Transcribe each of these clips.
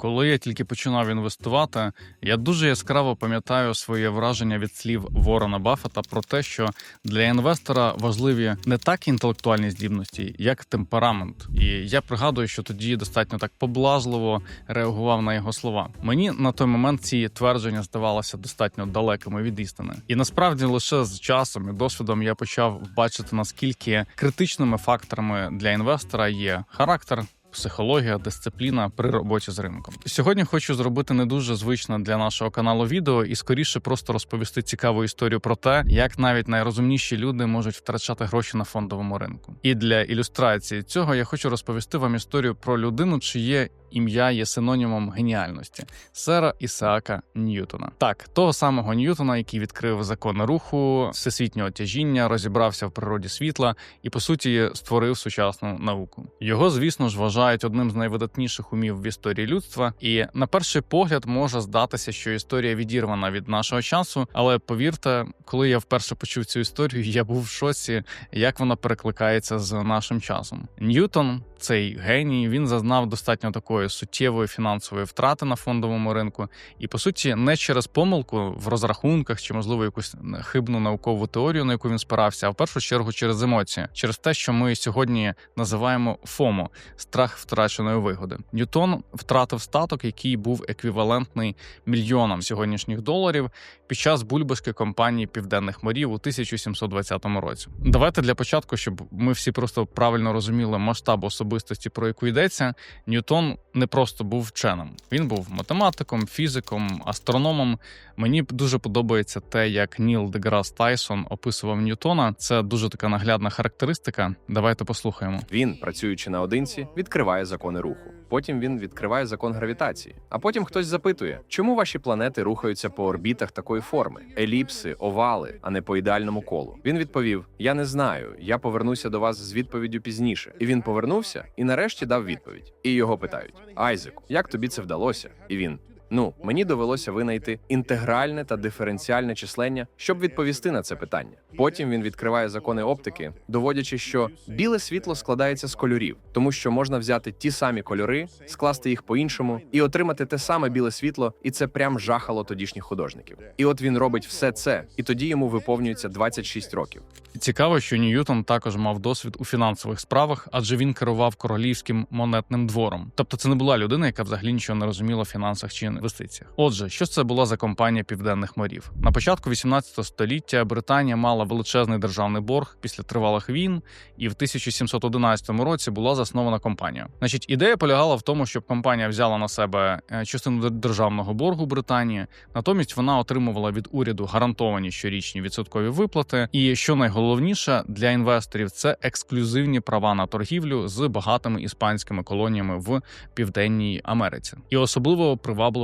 Коли я тільки починав інвестувати, я дуже яскраво пам'ятаю своє враження від слів Ворона Баффета про те, що для інвестора важливі не так інтелектуальні здібності, як темперамент. І я пригадую, що тоді достатньо так поблажливо реагував на його слова. Мені на той момент ці твердження здавалися достатньо далекими від істини. І насправді лише з часом і досвідом я почав бачити наскільки критичними факторами для інвестора є характер. Психологія, дисципліна при роботі з ринком. Сьогодні хочу зробити не дуже звичне для нашого каналу відео і скоріше просто розповісти цікаву історію про те, як навіть найрозумніші люди можуть втрачати гроші на фондовому ринку. І для ілюстрації цього я хочу розповісти вам історію про людину, чиє ім'я є синонімом геніальності сера Ісаака Ньютона. Так, того самого Ньютона, який відкрив закони руху, всесвітнього тяжіння, розібрався в природі світла і по суті створив сучасну науку. Його, звісно ж, вважають одним з найвидатніших умів в історії людства, і на перший погляд може здатися, що історія відірвана від нашого часу. Але повірте, коли я вперше почув цю історію, я був в шоці, як вона перекликається з нашим часом. Ньютон. Цей геній він зазнав достатньо такої суттєвої фінансової втрати на фондовому ринку, і по суті, не через помилку в розрахунках чи можливо якусь хибну наукову теорію, на яку він спирався, а в першу чергу через емоції, через те, що ми сьогодні називаємо ФОМО страх втраченої вигоди. Ньютон втратив статок, який був еквівалентний мільйонам сьогоднішніх доларів під час бульбашки компанії Південних морів у 1720 році. Давайте для початку, щоб ми всі просто правильно розуміли масштаб особистості, про яку йдеться. Ньютон не просто був вченим. Він був математиком, фізиком, астрономом. Мені дуже подобається те, як Ніл Деграс Тайсон описував Ньютона. Це дуже така наглядна характеристика. Давайте послухаємо. Він, працюючи наодинці, відкриває закони руху. Потім він відкриває закон гравітації. А потім хтось запитує, чому ваші планети рухаються по орбітах такої форми: еліпси, овали, а не по ідеальному колу. Він відповів: Я не знаю. Я повернуся до вас з відповіддю пізніше. І він повернувся і нарешті дав відповідь. І його питають: Айзеку, як тобі це вдалося? І він. Ну, мені довелося винайти інтегральне та диференціальне числення, щоб відповісти на це питання. Потім він відкриває закони оптики, доводячи, що біле світло складається з кольорів, тому що можна взяти ті самі кольори, скласти їх по-іншому і отримати те саме біле світло, і це прям жахало тодішніх художників. І от він робить все це, і тоді йому виповнюється 26 років. Цікаво, що Ньютон також мав досвід у фінансових справах, адже він керував королівським монетним двором. Тобто, це не була людина, яка взагалі нічого не розуміла в фінансах чи інвестиціях. Отже, що це була за компанія Південних морів? На початку 18 століття Британія мала величезний державний борг після тривалих війн, і в 1711 році була заснована компанія. Значить, ідея полягала в тому, щоб компанія взяла на себе е, частину державного боргу Британії, натомість вона отримувала від уряду гарантовані щорічні відсоткові виплати. І що найголовніше для інвесторів це ексклюзивні права на торгівлю з багатими іспанськими колоніями в Південній Америці. І особливо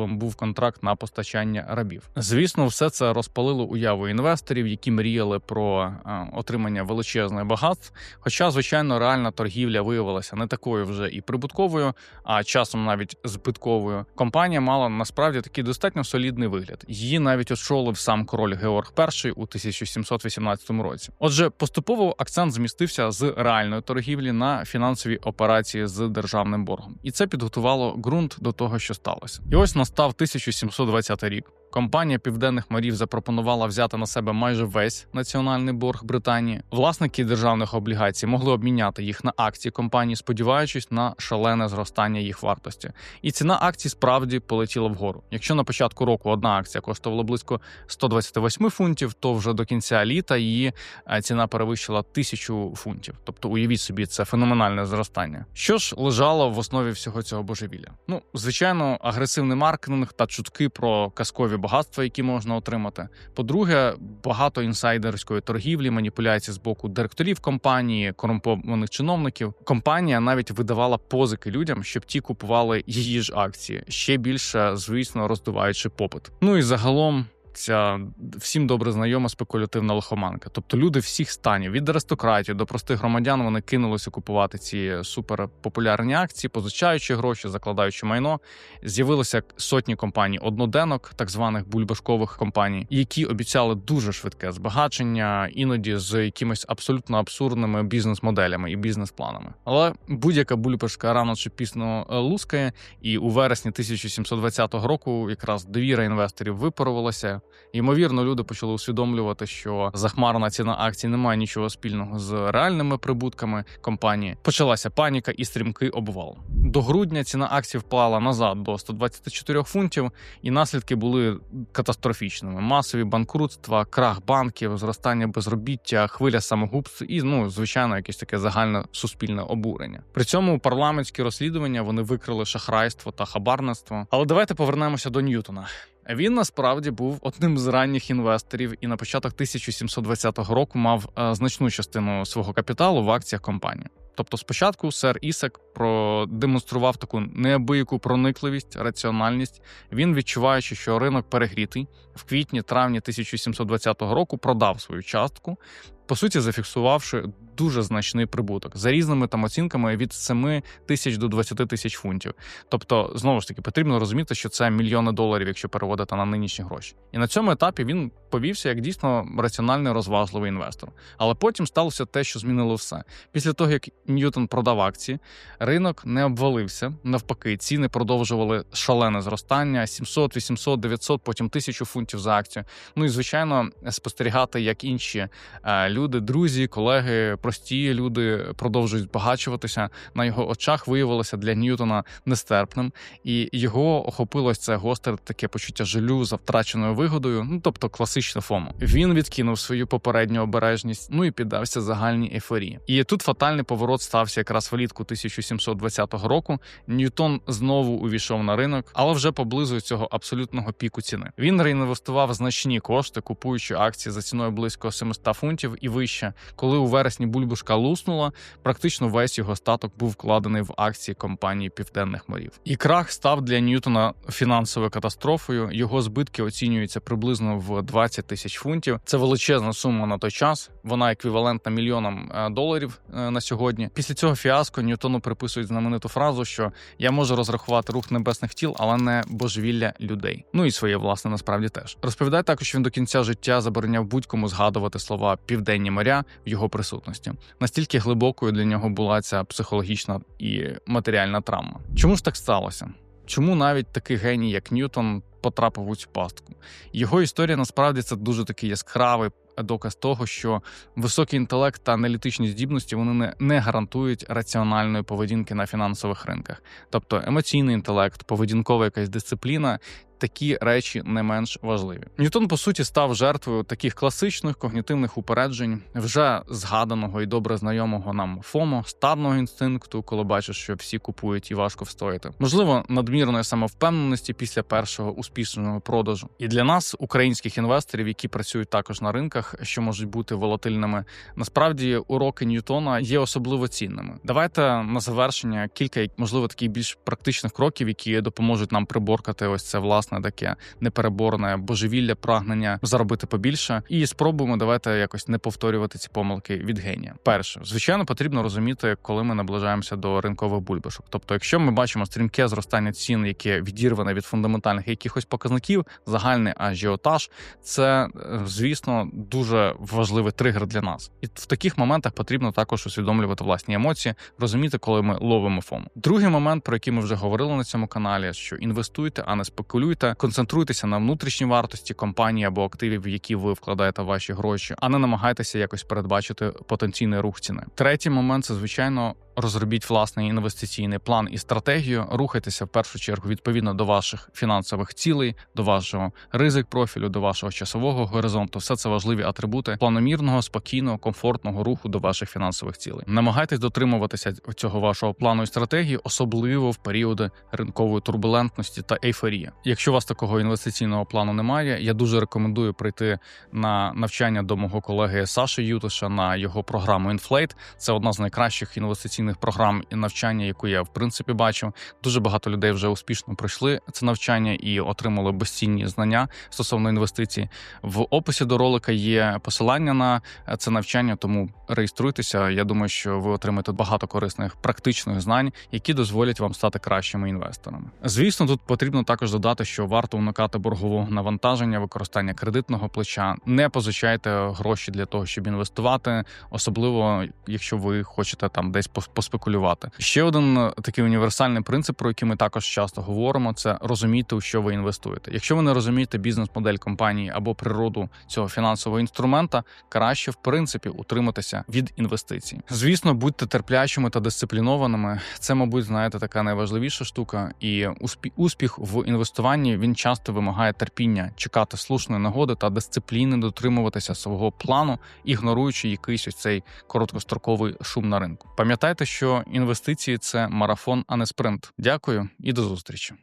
привабливим був контракт на постачання рабів. Звісно, все це розпалило уяву інвесторів, які мріяли про е, отримання величезних багатств. Хоча, звичайно, реальна торгівля виявилася не такою вже і прибутковою, а часом навіть збитковою. Компанія мала насправді такий достатньо солідний вигляд. Її навіть очолив сам король Георг І у 1718 році. Отже, поступово акцент змістився з реальної торгівлі на фінансові операції з державним боргом, і це підготувало ґрунт до того, що сталося. І ось настав 1720 рік. Компанія Південних морів запропонувала взяти на себе майже весь національний борг Британії. Власники державних облігацій могли обміняти їх на акції компанії, сподіваючись на шалене зростання їх вартості. І ціна акцій справді полетіла вгору. Якщо на початку року одна акція коштувала близько 128 фунтів, то вже до кінця літа її е, ціна перевищила тисячу фунтів. Тобто, уявіть собі, це феноменальне зростання. Що ж лежало в основі всього цього божевілля? Ну, звичайно, агресивний маркетинг та чутки про казкові багатства, які можна отримати. По-друге, багато інсайдерської торгівлі, маніпуляцій з боку директорів компанії, корумпованих чиновників. Компанія навіть видавала позики людям, щоб ті купували її ж акції, ще більше, звісно, роздуваючи попит. Ну і загалом. Ця всім добре знайома спекулятивна лихоманка. Тобто люди всіх станів від аристократів до простих громадян вони кинулися купувати ці суперпопулярні акції, позичаючи гроші, закладаючи майно. З'явилося сотні компаній одноденок, так званих бульбашкових компаній, які обіцяли дуже швидке збагачення, іноді з якимись абсолютно абсурдними бізнес-моделями і бізнес-планами. Але будь-яка бульбашка рано чи пізно е, лускає, і у вересні 1720 року якраз довіра інвесторів випарувалася. Ймовірно, люди почали усвідомлювати, що захмарна ціна акцій не має нічого спільного з реальними прибутками компанії. Почалася паніка і стрімкий обвал. До грудня ціна акцій впала назад до 124 фунтів, і наслідки були катастрофічними: масові банкрутства, крах банків, зростання безробіття, хвиля самогубств і ну звичайно якесь таке загальне суспільне обурення. При цьому парламентські розслідування вони викрили шахрайство та хабарництво. Але давайте повернемося до Ньютона. Він насправді був одним з ранніх інвесторів і на початок 1720 року мав е, значну частину свого капіталу в акціях компанії. Тобто, спочатку сер Ісак продемонстрував таку неабияку проникливість, раціональність. Він, відчуваючи, що ринок перегрітий, в квітні-травні 1720 року продав свою частку, по суті, зафіксувавши дуже значний прибуток за різними там оцінками від 7 тисяч до 20 тисяч фунтів. Тобто, знову ж таки, потрібно розуміти, що це мільйони доларів, якщо переводити на нинішні гроші. І на цьому етапі він повівся як дійсно раціональний розважливий інвестор. Але потім сталося те, що змінило все. Після того, як Ньютон продав акції, ринок не обвалився. Навпаки, ціни продовжували шалене зростання: 700, 800, 900, потім 1000 фунтів за акцію. Ну і звичайно, спостерігати, як інші е, люди, друзі, колеги, прості люди продовжують збагачуватися. На його очах виявилося для Ньютона нестерпним, і його охопилось це гостре таке почуття жалю за втраченою вигодою. Ну тобто класичне ФОМО. Він відкинув свою попередню обережність, ну і піддався загальній ейфорії. І тут фатальний поворот стався якраз влітку 1720 року. Ньютон знову увійшов на ринок, але вже поблизу цього абсолютного піку ціни. Він реінвестував значні кошти, купуючи акції за ціною близько 700 фунтів і вище. Коли у вересні бульбушка луснула, практично весь його статок був вкладений в акції компанії Південних морів. І крах став для Ньютона фінансовою катастрофою. Його збитки оцінюються приблизно в 20 тисяч фунтів. Це величезна сума на той час. Вона еквівалентна мільйонам е, доларів е, на сьогодні. Після цього фіаско Ньютону приписують знамениту фразу, що я можу розрахувати рух небесних тіл, але не божевілля людей. Ну і своє власне насправді теж розповідає також. що Він до кінця життя забороняв будь-кому згадувати слова південні моря в його присутності. Настільки глибокою для нього була ця психологічна і матеріальна травма. Чому ж так сталося? Чому навіть такий геній, як Ньютон, потрапив у цю пастку? Його історія насправді це дуже такий яскравий доказ того, що високий інтелект та аналітичні здібності вони не, не гарантують раціональної поведінки на фінансових ринках, тобто емоційний інтелект, поведінкова якась дисципліна. Такі речі не менш важливі. Ньютон, по суті, став жертвою таких класичних когнітивних упереджень, вже згаданого і добре знайомого нам ФОМО, стадного інстинкту, коли бачиш, що всі купують і важко встояти. Можливо, надмірної самовпевненості після першого успішного продажу. І для нас, українських інвесторів, які працюють також на ринках, що можуть бути волатильними, насправді уроки Ньютона є особливо цінними. Давайте на завершення кілька, можливо, таких більш практичних кроків, які допоможуть нам приборкати ось це власне таке непереборне божевілля, прагнення заробити побільше, і спробуємо давайте якось не повторювати ці помилки від генія. Перше, звичайно, потрібно розуміти, коли ми наближаємося до ринкових бульбашок. Тобто, якщо ми бачимо стрімке зростання цін, яке відірване від фундаментальних якихось показників, загальний ажіотаж, це е, звісно дуже важливий тригер для нас. І в таких моментах потрібно також усвідомлювати власні емоції, розуміти, коли ми ловимо фому. Другий момент, про який ми вже говорили на цьому каналі, що інвестуйте, а не спекулюйте, концентруйтеся на внутрішній вартості компанії або активів, в які ви вкладаєте ваші гроші, а не намагайтеся якось передбачити потенційний рух ціни. Третій момент це звичайно. Розробіть власний інвестиційний план і стратегію, рухайтеся в першу чергу відповідно до ваших фінансових цілей, до вашого ризик профілю, до вашого часового горизонту. Все це важливі атрибути планомірного, спокійного, комфортного руху до ваших фінансових цілей. Намагайтесь дотримуватися цього вашого плану і стратегії, особливо в періоди ринкової турбулентності та ейфорії. Якщо у вас такого інвестиційного плану немає, я дуже рекомендую прийти на навчання до мого колеги Саші Ютиша на його програму Inflate. Це одна з найкращих інвестиційних інвестиційних програм і навчання, яку я в принципі бачив. Дуже багато людей вже успішно пройшли це навчання і отримали безцінні знання стосовно інвестицій. В описі до ролика є посилання на це навчання, тому реєструйтеся. Я думаю, що ви отримаєте багато корисних практичних знань, які дозволять вам стати кращими інвесторами. Звісно, тут потрібно також додати, що варто уникати боргового навантаження, використання кредитного плеча. Не позичайте гроші для того, щоб інвестувати, особливо якщо ви хочете там десь поспекулювати. Ще один е, такий універсальний принцип, про який ми також часто говоримо, це розуміти, у що ви інвестуєте. Якщо ви не розумієте бізнес-модель компанії або природу цього фінансового інструмента, краще в принципі утриматися від інвестицій. Звісно, будьте терплячими та дисциплінованими. Це, мабуть, знаєте, така найважливіша штука. І успіх в інвестуванні він часто вимагає терпіння, чекати слушної нагоди та дисципліни, дотримуватися свого плану, ігноруючи якийсь ось цей короткостроковий шум на ринку. Пам'ятайте, що інвестиції це марафон, а не спринт. Дякую і до зустрічі.